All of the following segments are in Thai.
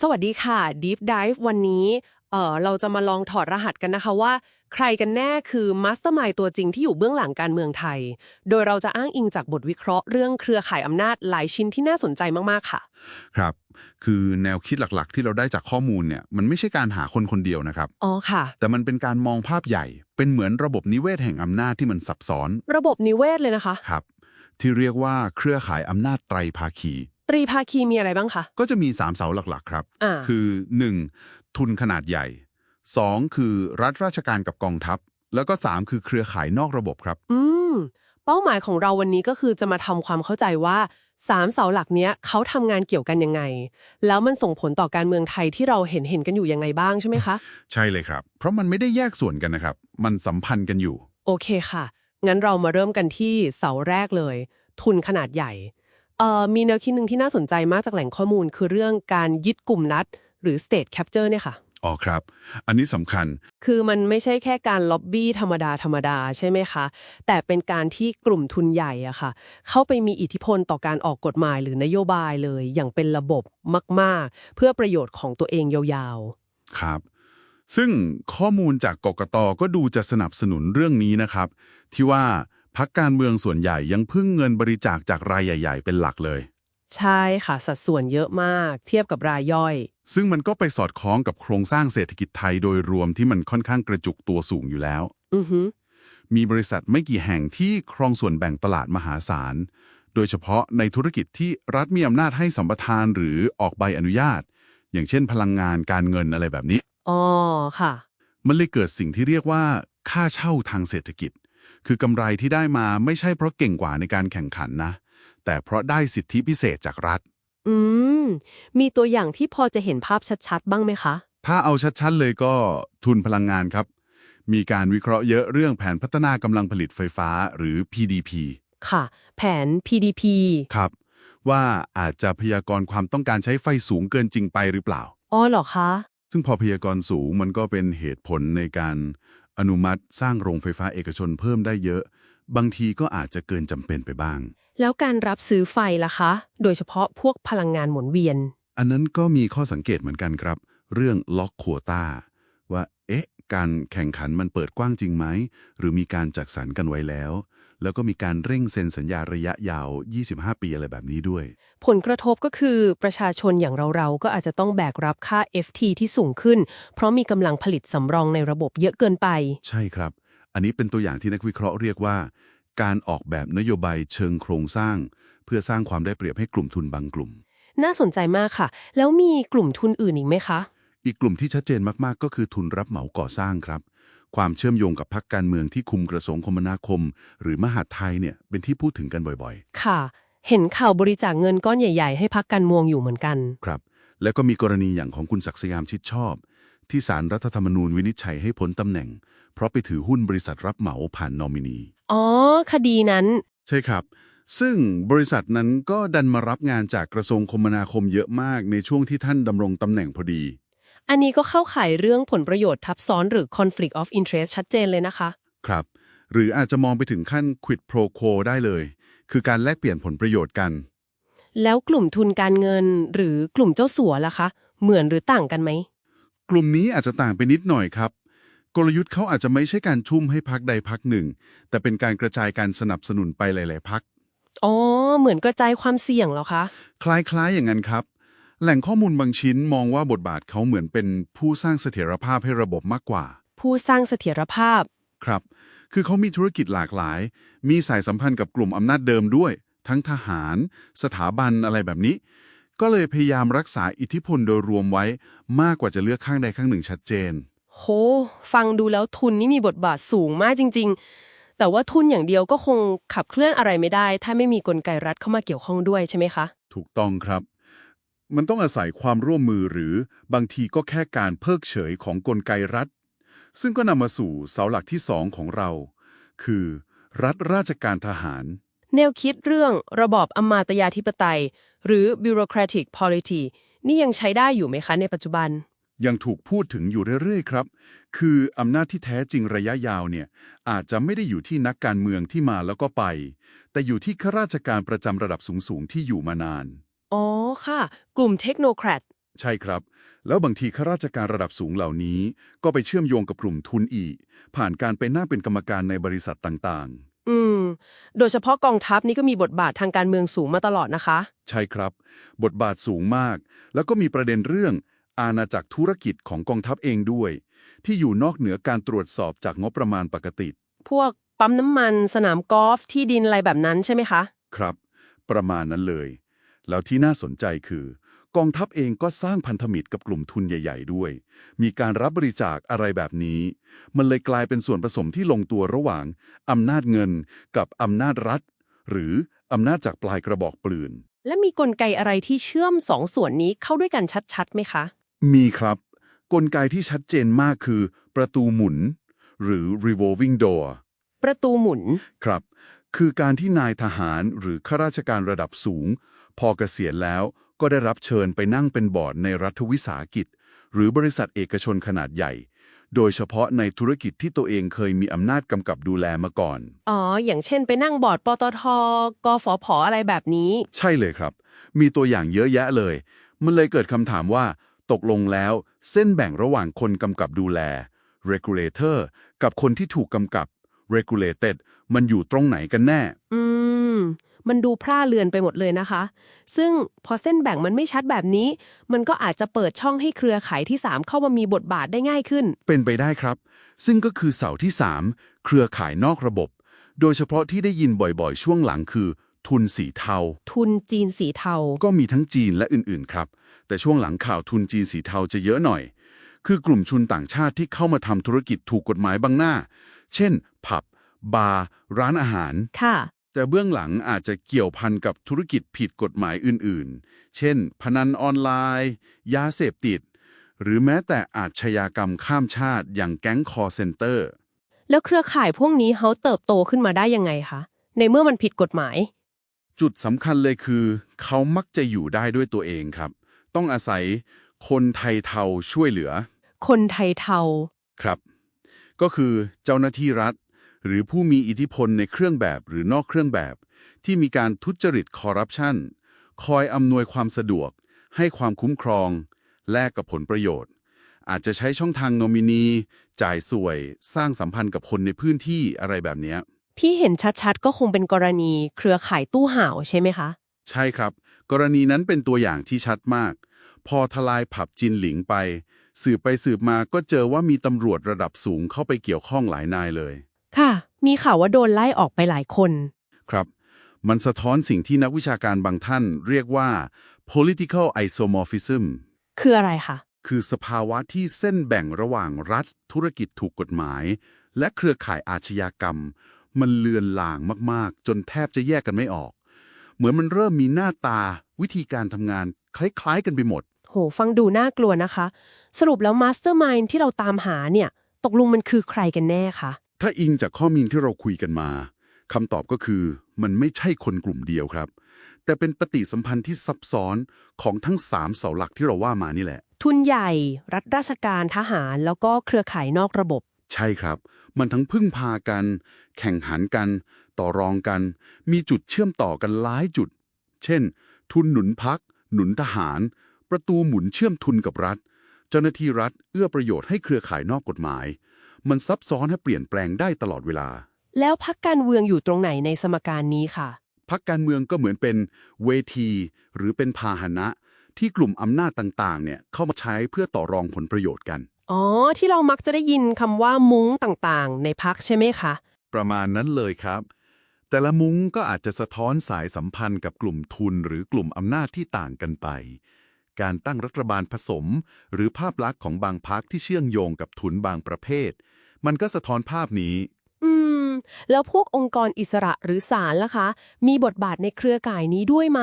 สวัสดีค่ะ Deep Dive วันนี้เออเราจะมาลองถอดรหัสกันนะคะว่า ใครกันแน่คือมาสเตอร์มายตัวจริงที่อยู่เบื้องหลังการเมืองไทย โดยเราจะอ้างอิงจากบทวิเคราะห์เรื่องเครือข่ายอำนาจหลายชิ้นที่น่าสนใจมาก ๆ ค่ะ ครับ คือแนวคิดหลักๆ ที่เราได้จากข้อมูลเนี่ยมันไม่ใช่การหาคนคนเดียวนะครับ อ๋อค่ะ แต่มันเป็นการมองภาพใหญ่ เป็นเหมือนระบบนิเวศแห่งอำนาจที่มันซับซ้อน ระบบนิเวศเลยนะคะ ครับ ที่เรียกว่าเครือข่ายอำนาจไตรภาคี ตรีภาคีมีอะไรบ้างคะ ก็จะมี 3 เสาหลักๆ ครับ อ่า คือ 1. ทุนขนาดใหญ่ 2. คือรัฐราชการกับกองทัพ แล้วก็ 3 คือเครือข่ายนอกระบบครับ อืม เป้าหมายของเราวันนี้ก็คือจะมาทำความเข้าใจว่าสามเสาหลักเนี้ยเขาทำงานเกี่ยวกันยังไง แล้วมันส่งผลต่อการเมืองไทยที่เราเห็นเห็นกันอยู่ยังไงบ้างใช่ไหมคะ ใช่เลยครับ เพราะมันไม่ได้แยกส่วนกันนะครับ มันสัมพันธ์กันอยู่ โอเคค่ะ งั้นเรามาเริ่มกันที่เสาแรกเลย ทุนขนาดใหญ่ เอ่อมีแนวคิดหนึ่งที่น่าสนใจมากจากแหล่งข้อมูล คือเรื่องการยึดกลุ่มนัด หรือ state capture เนี่ยค่ะ อ๋อครับ อันนี้สำคัญ คือมันไม่ใช่แค่การล็อบบี้ธรรมดาธรรมดาใช่ไหมคะ แต่เป็นการที่กลุ่มทุนใหญ่อะค่ะ เข้าไปมีอิทธิพลต่อการออกกฎหมายหรือนโยบายเลย อย่างเป็นระบบมาก ๆ เพื่อประโยชน์ของตัวเองยาวครับ ซึ่งข้อมูลจากกกตก็ดูจะสนับสนุนเรื่องนี้นะครับ ที่ว่า พักการเมืองส่วนใหญ่ยังพึ่งเงินบริจาคจากรายใหญ่ ๆ เป็นหลักเลยๆใช่ค่ะสัดส่วนเยอะมากเทียบกับรายย่อย ซึ่งมันก็ไปสอดคล้องกับโครงสร้างเศรษฐกิจไทยโดยรวมที่มันค่อนข้างกระจุกตัวสูงอยู่แล้ว อือฮึมีบริษัทไม่กี่แห่งที่ครองส่วนแบ่งตลาดมหาศาล โดยเฉพาะในธุรกิจที่รัฐมีอำนาจให้สัมปทานหรือออกใบอนุญาต อย่างเช่น พลังงานการเงินอะไรแบบนี้ อ๋อค่ะ มันเลยเกิดสิ่งที่เรียกว่าค่าเช่าทางเศรษฐกิจ คือกำไรที่ได้มาไม่ใช่เพราะเก่งกว่าในการแข่งขันนะ แต่เพราะได้สิทธิพิเศษจากรัฐ อืม มีตัวอย่างที่พอจะเห็นภาพชัดๆ บ้างไหมคะ ถ้าเอาชัดๆเลยก็ทุนพลังงานครับ มีการวิเคราะห์เยอะเรื่องแผนพัฒนากำลังผลิตไฟฟ้าหรือ PDP ค่ะ แผน PDP ครับ ว่าอาจจะพยากรณ์ความต้องการใช้ไฟสูงเกินจริงไปหรือเปล่า อ๋อเหรอคะ ซึ่งพอพยากรณ์สูงมันก็เป็นเหตุผลในการ อนุมัติสร้างโรงไฟฟ้าเอกชนเพิ่มได้เยอะ บางทีก็อาจจะเกินจำเป็นไปบ้าง แล้วการรับซื้อไฟล่ะคะ โดยเฉพาะพวกพลังงานหมุนเวียน อันนั้นก็มีข้อสังเกตเหมือนกันครับ เรื่องล็อกโควตาว่า เอ๊ะ การแข่งขันมันเปิดกว้างจริงไหม หรือมีการจัดสรรกันไว้แล้ว แล้วก็มีการเร่งเซ็นสัญญาระยะยาว 25 ปีอะไรแบบนี้ด้วย ผลกระทบก็คือประชาชนอย่างเราๆ ก็อาจจะต้องแบกรับค่า FT ที่สูงขึ้น เพราะมีกำลังผลิตสำรองในระบบเยอะเกินไป ใช่ครับ อันนี้เป็นตัวอย่างที่นักวิเคราะห์เรียกว่า การออกแบบนโยบายเชิงโครงสร้าง เพื่อสร้างความได้เปรียบให้กลุ่มทุนบางกลุ่ม น่าสนใจมากค่ะ แล้วมีกลุ่มทุนอื่นอีกไหมคะ อีกกลุ่มที่ชัดเจนมากๆ ก็คือทุนรับเหมาก่อสร้างครับ ความเชื่อมโยงกับพรรคการเมืองที่คุมกระทรวงคมนาคม หรือมหาดไทยเนี่ยเป็นที่พูดถึงกันบ่อยค่ะ เห็นข่าวบริจาคเงินก้อนใหญ่ ๆ ให้พักการเมืองอยู่เหมือนกันๆครับ แล้วก็มีกรณีอย่างของคุณศักดิ์สยามชิดชอบ ที่ศาลรัฐธรรมนูญวินิจฉัยให้พ้นตำแหน่ง เพราะไปถือหุ้นบริษัทรับเหมาผ่านนอมินี อ๋อ คดีนั้น ใช่ครับ ซึ่งบริษัทนั้นก็ดันมารับงานจากกระทรวงคมนาคมเยอะมากในช่วงที่ท่านดำรงตำแหน่งพอดี อันนี้ก็เข้าข่ายเรื่องผลประโยชน์ทับซ้อนหรือ conflict of interest ชัดเจนเลยนะคะ ครับ หรืออาจจะมองไปถึงขั้น quid pro quo ได้เลย คือการแลกเปลี่ยนผลประโยชน์กัน แล้วกลุ่มทุนการเงินหรือกลุ่มเจ้าสัวล่ะคะ เหมือนหรือต่างกันไหม กลุ่มนี้อาจจะต่างไปนิดหน่อยครับ กลยุทธ์เขาอาจจะไม่ใช่การชุ่มให้พักใดพักหนึ่ง แต่เป็นการกระจายการสนับสนุนไปหลาย ๆพักอ๋อ เหมือนกระจายความเสี่ยงเหรอคะ คล้ายๆอย่างนั้นครับ แหล่งข้อมูลบางชิ้นมองว่าบทบาทเขาเหมือนเป็นผู้สร้างเสถียรภาพให้ระบบมากกว่า ผู้สร้างเสถียรภาพ ครับ คือเขามีธุรกิจหลากหลาย มีสายสัมพันธ์กับกลุ่มอำนาจเดิมด้วย ทั้งทหาร สถาบันอะไรแบบนี้ ก็เลยพยายามรักษาอิทธิพลโดยรวมไว้ มากกว่าจะเลือกข้างใดข้างหนึ่งชัดเจน โห ฟังดูแล้วทุนนี่มีบทบาทสูงมากจริง ๆ แต่ว่าทุนอย่างเดียวก็คงขับเคลื่อนอะไรไม่ได้ ถ้าไม่มีกลไกรัฐเข้ามาเกี่ยวข้องด้วยใช่ไหมคะ ถูกต้องครับ มันต้องอาศัยความร่วมมือหรือบางทีก็แค่การเพิกเฉยของกลไกรัฐ ซึ่งก็นำมาสู่เสาหลักที่สองของเรา คือ รัฐราชการทหาร แนวคิดเรื่องระบอบอำมาตยาธิปไตย หรือ bureaucratic polity นี่ยังใช้ได้อยู่ไหมคะในปัจจุบัน ยังถูกพูดถึงอยู่เรื่อยๆครับ คืออำนาจที่แท้จริงระยะยาวเนี่ยอาจจะไม่ได้อยู่ที่นักการเมืองที่มาแล้วก็ไป แต่อยู่ที่ข้าราชการประจำระดับสูงๆที่อยู่มานาน อ๋อค่ะ กลุ่มเทคโนแครดใช่ครับ แล้วบางทีข้าราชการระดับสูงเหล่านี้ ก็ไปเชื่อมโยงกับกลุ่มทุนอีก ผ่านการไปนั่งเป็นกรรมการในบริษัทต่างอืม โดยเฉพาะกองทัพนี่ก็มีบทบาททางการเมืองสูงมาตลอดนะคะ ๆ ใช่ครับ บทบาทสูงมาก แล้วก็มีประเด็นเรื่อง อาณาจักรธุรกิจของกองทัพเองด้วย ที่อยู่นอกเหนือการตรวจสอบจากงบประมาณปกติ พวกปั๊มน้ำมัน สนามกอล์ฟที่ดินอะไรแบบนั้นใช่ไหมคะ ครับ ประมาณนั้นเลย แล้วที่น่าสนใจคือ กองทัพเองก็สร้างพันธมิตรกับกลุ่มทุนใหญ่ ๆ ด้วย มีการรับบริจาคอะไรแบบนี้ มันเลยกลายเป็นส่วนผสมที่ลงตัวระหว่างอำนาจเงินกับอำนาจรัฐ หรืออำนาจจากปลายกระบอกปืน และมีกลไกอะไรที่เชื่อมสองส่วนนี้เข้าด้วยกันชัดๆไหมคะ มีครับ กลไกที่ชัดเจนมากคือ ประตูหมุน หรือ revolving door ประตูหมุน ครับ คือการที่นายทหารหรือข้าราชการระดับสูง พอเกษียณแล้วก็ได้รับเชิญไปนั่งเป็นบอร์ดในรัฐวิสาหกิจ หรือบริษัทเอกชนขนาดใหญ่ โดยเฉพาะในธุรกิจที่ตัวเองเคยมีอำนาจกำกับดูแลมาก่อน อ๋อ อย่างเช่นไปนั่งบอร์ดปตทกฟผอะไรแบบนี้ ใช่เลยครับ มีตัวอย่างเยอะแยะเลย มันเลยเกิดคำถามว่า ตกลงแล้วเส้นแบ่งระหว่างคนกำกับดูแล regulator กับคนที่ถูกกำกับ regulated มันอยู่ตรงไหนกันแน่ อืม มันดูพร่าเลือนไปหมดเลยนะคะ ซึ่งพอเส้นแบ่งมันไม่ชัดแบบนี้ มันก็อาจจะเปิดช่องให้เครือข่ายที่ 3 เข้ามามีบทบาทได้ง่ายขึ้น เป็นไปได้ครับ ซึ่งก็คือเสาที่ 3 เครือข่ายนอกระบบ โดยเฉพาะที่ได้ยินบ่อยๆ ช่วงหลังคือ ทุนสีเทา ทุนจีนสีเทา ก็มีทั้งจีนและอื่นๆ ครับ แต่ช่วงหลังข่าวทุนจีนสีเทาจะเยอะหน่อย คือกลุ่มชุนต่างชาติที่เข้ามาทำธุรกิจถูกกฎหมายบางหน้า เช่น ผับบาร์ร้านอาหาร ค่ะ แต่เบื้องหลังอาจจะเกี่ยวพันกับธุรกิจผิดกฎหมายอื่นๆ เช่น พนันออนไลน์ ยาเสพติด หรือแม้แต่อาชญากรรมข้ามชาติอย่างแก๊งคอร์เซนเตอร์ แล้วเครือข่ายพวกนี้เขาเติบโตขึ้นมาได้ยังไงคะ ในเมื่อมันผิดกฎหมาย จุดสำคัญเลยคือ เขามักจะอยู่ได้ด้วยตัวเองครับ ต้องอาศัยคนไทยเทาช่วยเหลือ คนไทยเทา ครับ ก็คือเจ้าหน้าที่รัฐ หรือผู้มีอิทธิพลในเครื่องแบบหรือนอกเครื่องแบบ ที่มีการทุจริตคอร์รัปชันคอยอำนวยความสะดวก ให้ความคุ้มครอง แลกกับผลประโยชน์ อาจจะใช้ช่องทางโนมินี จ่ายสวย สร้างสัมพันธ์กับคนในพื้นที่อะไรแบบเนี้ยที่เห็นชัดๆ ก็คงเป็นกรณีเครือข่ายตู้ห่าวใช่ไหมคะ ใช่ครับ กรณีนั้นเป็นตัวอย่างที่ชัดมาก พอทลายผับจินหลิงไป สืบไปสืบมาก็เจอว่ามีตำรวจระดับสูงเข้าไปเกี่ยวข้องหลายนายเลย ค่ะ มีข่าวว่าโดนไล่ออกไปหลายคน ครับ มันสะท้อนสิ่งที่นักวิชาการบางท่านเรียกว่า political isomorphism คืออะไรคะ คือสภาวะที่เส้นแบ่งระหว่างรัฐ ธุรกิจถูกกฎหมาย และเครือข่ายอาชญากรรม มันเลือนลางมากๆ จนแทบจะแยกกันไม่ออก เหมือนมันเริ่มมีหน้าตาวิธีการทำงานคล้ายๆ กันไปหมด โห ฟังดูน่ากลัวนะคะ สรุปแล้วมาสเตอร์มายที่เราตามหาเนี่ย ตกลงมันคือใครกันแน่คะ ถ้าอิงจากข้อมูลที่เราคุยกันมาคำตอบก็คือมันไม่ใช่คนกลุ่มเดียวครับ แต่เป็นปฏิสัมพันธ์ที่ซับซ้อนของทั้งสามเสาหลักที่เราว่ามานี่แหละ ทุนใหญ่ รัฐราชการทหารแล้วก็เครือข่ายนอกระบบ ใช่ครับ มันทั้งพึ่งพากัน แข่งขันกัน ต่อรองกัน มีจุดเชื่อมต่อกันหลายจุด เช่น ทุนหนุนพัก หนุนทหาร ประตูหมุนเชื่อมทุนกับรัฐ เจ้าหน้าที่รัฐเอื้อประโยชน์ให้เครือข่ายนอกกฎหมาย มันซับซ้อนให้เปลี่ยนแปลงได้ตลอดเวลา แล้วพักการเมืองอยู่ตรงไหนในสมการนี้ค่ะ พักการเมืองก็เหมือนเป็นเวที หรือเป็นพาหนะ ที่กลุ่มอำนาจต่างๆ เนี่ยเข้ามาใช้เพื่อต่อรองผลประโยชน์กัน อ๋อ ที่เรามักจะได้ยินคำว่ามุ้งต่างๆ ในพักใช่ไหมคะ ประมาณนั้นเลยครับ แต่ละมุ้งก็อาจจะสะท้อนสายสัมพันธ์กับกลุ่มทุนหรือกลุ่มอำนาจที่ต่างกันไป การตั้งรัฐบาลผสม หรือภาพลักษณ์ของบางพักที่เชื่อมโยงกับทุนบางประเภท มันก็สะท้อนภาพนี้ อืม แล้วพวกองค์กรอิสระหรือศาลล่ะคะ มีบทบาทในเครือข่ายนี้ด้วยไหม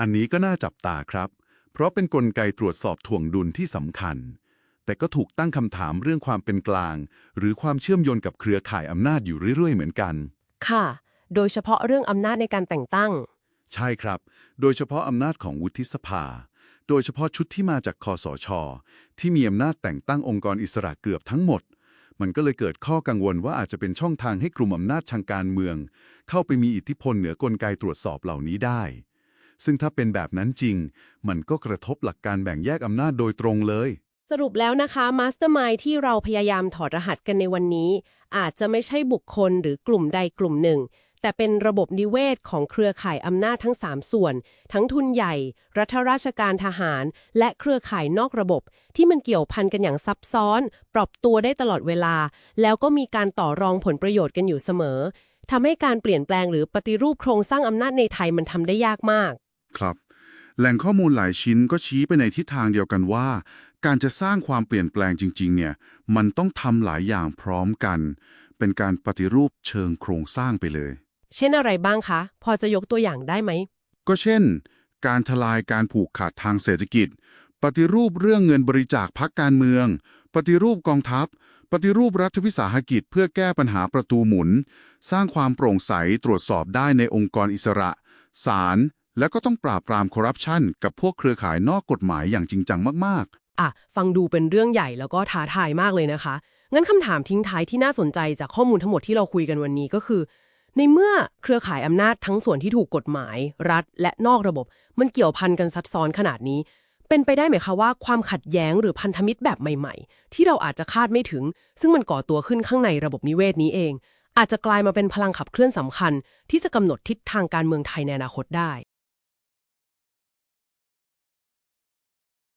อันนี้ก็น่าจับตาครับ เพราะเป็นนกลไกตรวจสอบถ่วงดุลที่สำคัญ แต่ก็ถูกตั้งคำถามเรื่องความเป็นกลาง หรือความเชื่อมโยงกับเครือข่ายอำนาจอยู่เรื่อยๆ เหมือนกัน ค่ะ โดยเฉพาะเรื่องอำนาจในการแต่งตั้ง ใช่ครับ โดยเฉพาะอำนาจของวุฒิสภา โดยเฉพาะชุดที่มาจากคอสช ที่มีอำนาจแต่งตั้งองค์กรอิสระเกือบทั้งหมด มันก็เลยเกิดข้อกังวลว่าอาจจะเป็นช่องทางให้กลุ่มอำนาจทางการเมือง เข้าไปมีอิทธิพลเหนือกลไกตรวจสอบเหล่านี้ได้ ซึ่งถ้าเป็นแบบนั้นจริง มันก็กระทบหลักการแบ่งแยกอำนาจโดยตรงเลยสรุปแล้วนะคะมาสเตอร์มายที่เราพยายามถอดรหัสกันในวันนี้ อาจจะไม่ใช่บุคคลหรือกลุ่มใดกลุ่มหนึ่ง แต่เป็นระบบนิเวศของเครือข่ายอำนาจทั้ง 3 ส่วน ทั้งทุนใหญ่ รัฐราชการทหาร และเครือข่ายนอกระบบ ที่มันเกี่ยวพันกันอย่างซับซ้อน ปรับตัวได้ตลอดเวลา แล้วก็มีการต่อรองผลประโยชน์กันอยู่เสมอทำให้การเปลี่ยนแปลงหรือปฏิรูปโครงสร้างอำนาจในไทยมันทำได้ยากมาก ครับ แหล่งข้อมูลหลายชิ้นก็ชี้ไปในทิศทางเดียวกันว่า การจะสร้างความเปลี่ยนแปลงจริง ๆ เนี่ย มันต้องทำหลายอย่างพร้อมกัน เป็นการปฏิรูปเชิงโครงสร้างไปเลย เช่นอะไรบ้างคะ พอจะยกตัวอย่างได้ไหม ก็เช่น การทลายการผูกขาดทางเศรษฐกิจ ปฏิรูปเรื่องเงินบริจาคพักการเมือง ปฏิรูปกองทัพ ปฏิรูปรัฐวิสาหกิจ เพื่อแก้ปัญหาประตูหมุน สร้างความโปร่งใสตรวจสอบได้ในองค์กรอิสระศาลและก็ต้องปราบปรามคอร์รัปชันกับพวกเครือข่ายนอกกฎหมายอย่างจริงจังมากอะ ฟังดูเป็นเรื่องใหญ่แล้วก็ท้าทายมากเลยนะคะ งั้นคำถามทิ้งท้ายที่น่าสนใจจากข้อมูลทั้งหมดที่เราคุยกันวันนี้ก็คือ ในเมื่อเครือข่ายอำนาจทั้งส่วนที่ถูกกฎหมาย รัฐ และนอกระบบ มันเกี่ยวพันกันซับซ้อนขนาดนี้ เป็นไปได้ไหมคะว่าความขัดแย้งหรือพันธมิตรแบบใหม่ๆ ที่เราอาจจะคาดไม่ถึง ซึ่งมันก่อตัวขึ้นข้างในระบบนิเวศนี้เอง อาจจะกลายมาเป็นพลังขับเคลื่อนสำคัญ ที่จะกำหนดทิศทางการเมืองไทยในอนาคตได้